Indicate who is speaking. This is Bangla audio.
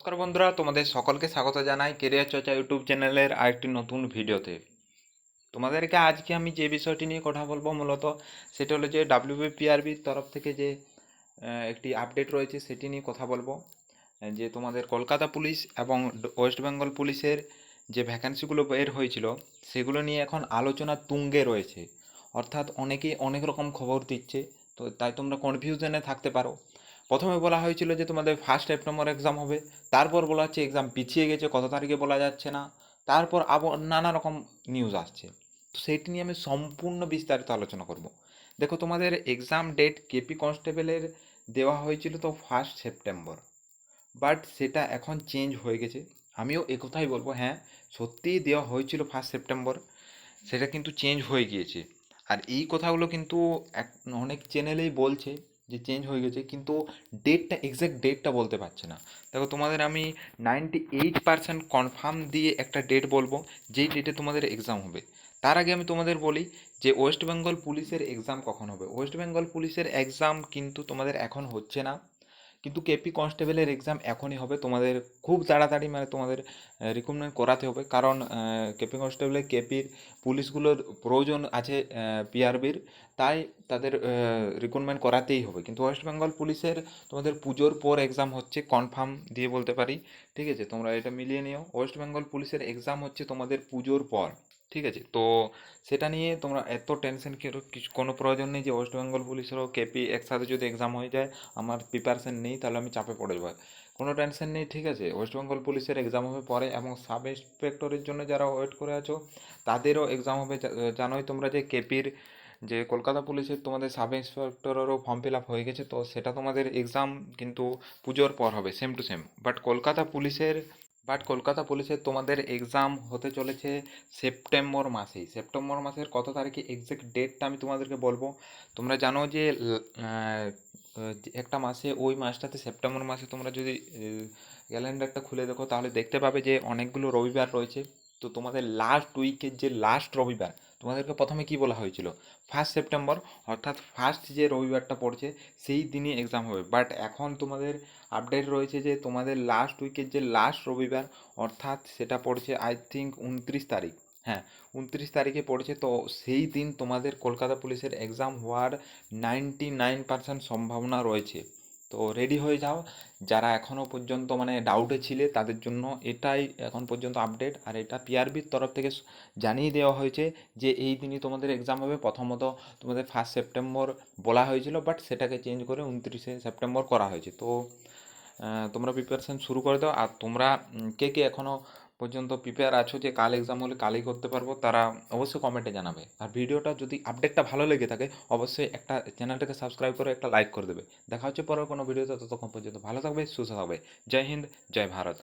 Speaker 1: নমস্কার বন্ধুরা, তোমাদের সকলকে স্বাগত জানাই কেরিয়ার চর্চা ইউটিউব চ্যানেলের আরেকটি নতুন ভিডিওতে। তোমাদেরকে আজকে আমি যে বিষয়টি নিয়ে কথা বলব মূলত, সেটা হলো যে ডাব্লিউবিপিআরবির তরফ থেকে যে একটি আপডেট রয়েছে সেটি নিয়ে কথা বলব। যে তোমাদের কলকাতা পুলিশ এবং ওয়েস্ট বেঙ্গল পুলিশের যে ভ্যাকান্সিগুলো বের হয়েছিল, সেগুলো নিয়ে এখন আলোচনা তুঙ্গে রয়েছে। অর্থাৎ অনেকেই অনেক রকম খবর দিচ্ছে, তো তাই তোমরা কনফিউশনে থাকতে পারো। প্রথমে বলা হয়েছিল যে তোমাদের ফার্স্ট সেপ্টেম্বর এক্সাম হবে, তারপর বলা হচ্ছে এক্সাম পিছিয়ে গেছে, কত তারিখে বলা যাচ্ছে না, তারপর আবার নানা রকম নিউজ আসছে। তো সেইটি নিয়ে আমি সম্পূর্ণ বিস্তারিত আলোচনা করব। দেখো, তোমাদের এক্সাম ডেট কেপি কনস্টেবলের দেওয়া হয়েছিল তো ফার্স্ট সেপ্টেম্বর বাট সেটা এখন চেঞ্জ হয়ে গেছে। আমিও একথাই বলব হ্যাঁ সত্যিই দেওয়া হয়েছিল ফার্স্ট সেপ্টেম্বর সেটা কিন্তু চেঞ্জ হয়ে গিয়েছে। আর এই কথাগুলো কিন্তু এক অনেক চ্যানেলেই বলছে যে চেঞ্জ হয়ে গেছে, কিন্তু ডেটটা এক্স্যাক্ট ডেটটা বলতে পারছে না। দেখো, তোমাদের আমি নাইনটি এইট পার্সেন্ট কনফার্ম দিয়ে একটা ডেট বলব, যেই ডেটে তোমাদের এক্সাম হবে। তার আগে আমি তোমাদের বলি যে ওয়েস্ট বেঙ্গল পুলিশের এক্সাম কখন হবে? ওয়েস্ট বেঙ্গল পুলিশের এক্সাম কিন্তু তোমাদের এখন হচ্ছে না। কিন্তু কেপি কনস্টেবলের এক্সাম এখনই হবে। তোমাদের খুব তাড়াতাড়ি মানে তোমাদের রিক্রুটমেন্ট করাতে হবে। কারণ কেপি কনস্টেবলের কেপির পুলিশগুলোর প্রয়োজন আছে পিআরবির তাই তাদের রিক্রুটমেন্ট করাতেই হবে। কিন্তু ওয়েস্ট বেঙ্গল পুলিশের তোমাদের পুজোর পর এক্সাম হচ্ছে কনফার্ম দিয়ে বলতে পারি। ঠিক আছে? তোমরা এটা মিলিয়ে নিও। ওয়েস্ট বেঙ্গল পুলিশের এক্সাম হচ্ছে তোমাদের পুজোর পর। ঠিক আছে? তো সেটা নিয়ে তোমরা এত টেনশন কিছু, কোনো প্রয়োজন নেই যে ওয়েস্ট বেঙ্গল পুলিশেরও কেপি একসাথে যদি এক্সাম হয়ে যায়, আমার প্রিপারেশন নেই, তাহলে আমি চাপে পড়ে যাব। কোনো টেনশন নেই, ঠিক আছে? ওয়েস্ট বেঙ্গল পুলিশের এক্সাম হবে পরে এবং সাব ইন্সপেক্টরের জন্য যারা ওয়েট করে আছো, তাদেরও এক্সাম হবে। জানোই তোমরা যে কেপির যে কলকাতা পুলিশের তোমাদের সাব ইন্সপেক্টরেরও ফর্ম ফিল আপ হয়ে গেছে, তো সেটা তোমাদের এক্সাম কিন্তু পুজোর পর হবে same to same but Kolkata পুলিশের বাট কলকাতা পুলিশে তোমাদের এক্সাম হতে চলেছে সেপ্টেম্বর মাসেই। সেপ্টেম্বর মাসের কত তারিখে এক্স্যাক্ট ডেটটা আমি তোমাদেরকে বলব। তোমরা জানো যে একটা মাসে, ওই মাসটাতে সেপ্টেম্বর মাসে তোমরা যদি ক্যালেন্ডারটা খুলে দেখো, তাহলে দেখতে পাবে যে অনেকগুলো রবিবার রয়েছে। তো তোমাদের লাস্ট উইকের যে লাস্ট রবিবার তোমাদেরকে প্রথমে কি বলা হয়েছিল? ফার্স্ট সেপ্টেম্বর অর্থাৎ ফার্স্ট যে রবিবারটা পড়ছে, সেই দিনই এক্সাম হবে। বাট এখন তোমাদের আপডেট রয়েছে যে তোমাদের লাস্ট উইকের যে লাস্ট রবিবার, অর্থাৎ সেটা পড়ছে আই থিঙ্ক উনত্রিশ তারিখ। হ্যাঁ উনত্রিশ তারিখে পড়ছে। তো সেই দিন তোমাদের কলকাতা পুলিশের এক্সাম হওয়ার নাইনটি নাইন পার্সেন্ট সম্ভাবনা রয়েছে। তো রেডি হয়ে যাও। যারা এখনও পর্যন্ত মানে ডাউটে ছিলে, তাদের জন্য এটাই এখন পর্যন্ত আপডেট আর এটা পিআরবির তরফ থেকে জানিয়ে দেওয়া হয়েছে যে, এই দিনই তোমাদের এক্সাম হবে। প্রথমত তোমাদের ফার্স্ট সেপ্টেম্বর বলা হয়েছিল বাট সেটাকে চেঞ্জ করে উনত্রিশে সেপ্টেম্বর করা হয়েছে। তো তোমরা প্রিপারেশান শুরু করে দাও। আর তোমরা কে কে এখনও পর্যন্ত প্রিপেয়ার আছো যে কাল এক্সাম হলে কালই করতে পারব, তারা অবশ্যই কমেন্টে জানাবে। আর ভিডিওটা যদি আপডেটটা ভালো লেগে থাকে, অবশ্যই একটা চ্যানেলটাকে সাবস্ক্রাইব করে একটা লাইক করে দেবে। দেখা হচ্ছে পরের কোনো ভিডিওতে ততক্ষণ পর্যন্ত ভালো থাকবে, সুস্থ থাকবে। জয় হিন্দ, জয় ভারত।